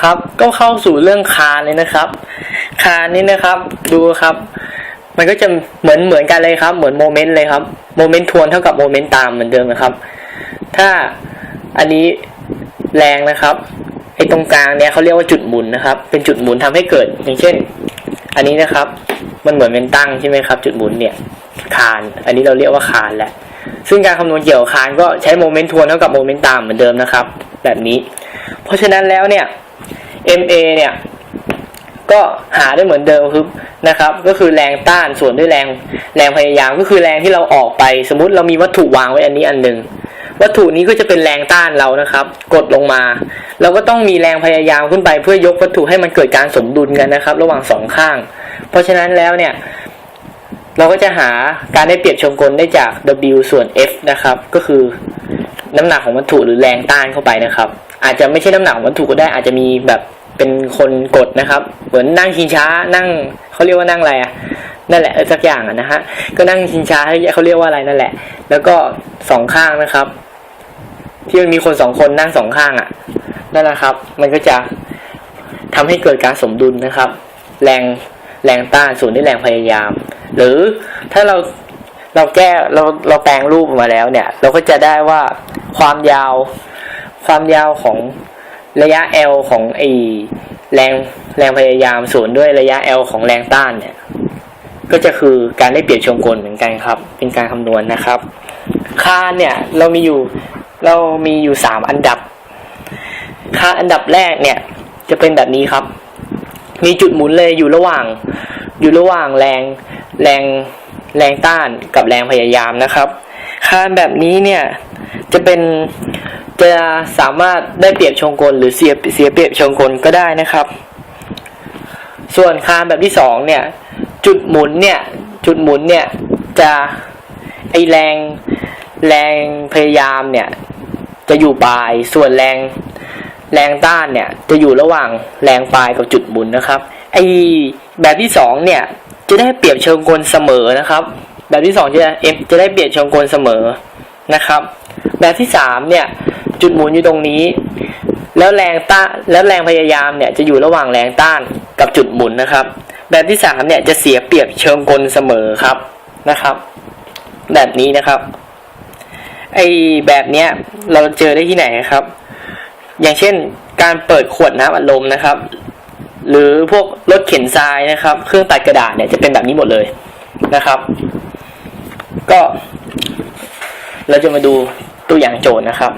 ครับ ก็เข้าสู่เรื่องคานเลยนะครับ คานนี่นะครับ ดูครับ มันก็จะเหมือนเหมือนกันเลยครับ เหมือนโมเมนต์เลยครับ โมเมนต์ทวนเท่ากับโมเมนต์ตามเหมือนเดิมนะครับ ถ้าอันนี้แรงนะครับไอ้ตรงกลางเนี่ยเขาเรียกว่าจุดหมุนนะครับ เป็นจุดหมุนทำให้เกิด อย่างเช่น อันนี้นะครับ มันเหมือนเป็นตั้งใช่ไหมครับ จุดหมุนเนี่ย คาน อันนี้เราเรียกว่าคานแหละ ซึ่งการคำนวณเกี่ยวกับคานก็ใช้โมเมนต์ทวนเท่ากับโมเมนต์ตามเหมือนเดิมนะครับ แบบนี้ เพราะฉะนั้นแล้วเนี่ย MA เนี่ยก็หาได้เหมือนเดิมคือนะครับ ก็คือแรงต้านส่วนด้วยแรงแรงพยายามก็คือแรงที่เราออกไป สมมุติเรามีวัตถุวางไว้อันนี้อันหนึ่งวัตถุนี้ก็จะเป็นแรงต้านเรานะครับ กดลงมา เราก็ต้องมีแรงพยายามขึ้นไปเพื่อยกวัตถุให้มันเกิดการสมดุลกันนะครับ ระหว่างสองข้าง เพราะฉะนั้นแล้วเนี่ย เราก็จะหาการได้เปรียบชงกลได้จาก W ส่วน F นะครับ ก็คือน้ำหนักของวัตถุหรือแรงต้านเข้าไปนะครับ อาจจะไม่ใช่น้ำหนักของวัตถุก็ได้อาจจะมีแบบ เป็นคนกดนะครับ เหมือนนั่งชิงช้านั่งเขาเรียกว่านั่งอะไรอะนั่นแหละสักอย่างอะนะฮะก็นั่งชิงช้าเขาเรียกว่าอะไรนั่นแหละ แล้วก็สองข้างนะครับ ที่มันมีคนสองคนนั่งสองข้างอะนั่นแหละครับ มันก็จะทำให้เกิดการสมดุลนะครับ แรงแรงต้านส่วนด้วยแรงพยายาม หรือถ้าเราเราแก้เราเราแปลงรูปมาแล้วเนี่ย เราก็จะได้ว่าความยาวความยาวของ ระยะ L ของไอแรงแรงพยายามส่วนด้วยระยะ L ของแรงต้านเนี่ย ก็จะคือการได้เปรียบเชงกลเหมือนกันครับ เป็นการคำนวณนะครับ ค่าเนี่ยเรามีอยู่เรามีอยู่สามอันดับ ค่าอันดับแรกเนี่ยจะเป็นแบบนี้ครับ มีจุดหมุนเลยอยู่ระหว่าง อยู่ระหว่างแรงแรงแรงต้านกับแรงพยายามนะครับ ค่าแบบนี้เนี่ยจะเป็น จะสามารถได้เปรียบชงกลหรือเสียเสียเปรียบชงกลก็ได้นะครับ ส่วนคานแบบที่สองเนี่ย จุดหมุนเนี่ยจุดหมุนเนี่ยจะไอแรงแรงพยายามเนี่ยจะอยู่ปลายส่วนแรงแรงต้านเนี่ยจะอยู่ระหว่างแรงปลายกับจุดหมุนนะครับไอแบบที่สองเนี่ยจะได้เปรียบเชิงกลเสมอนะครับ แบบที่สองจะเอฟจะได้เปรียบเชิงกลเสมอนะครับ แบบที่สามเนี่ย จุดหมุนอยู่ตรงนี้ แล้วแรงต้านแล้วแรงพยายามเนี่ยจะอยู่ระหว่างแรงต้านกับจุดหมุนนะครับ แบบที่สามเนี่ยจะเสียเปรียบเชิงกลเสมอครับนะครับ แบบนี้นะครับไอแบบเนี้ยเราเจอได้ที่ไหนครับ อย่างเช่นการเปิดขวดน้ำอัดลมนะครับ หรือพวกรถเข็นทรายนะครับ เครื่องตัดกระดาษเนี่ยจะเป็นแบบนี้หมดเลยนะครับ ก็ เราจะมาดูตัวอย่างโจทย์นะครับ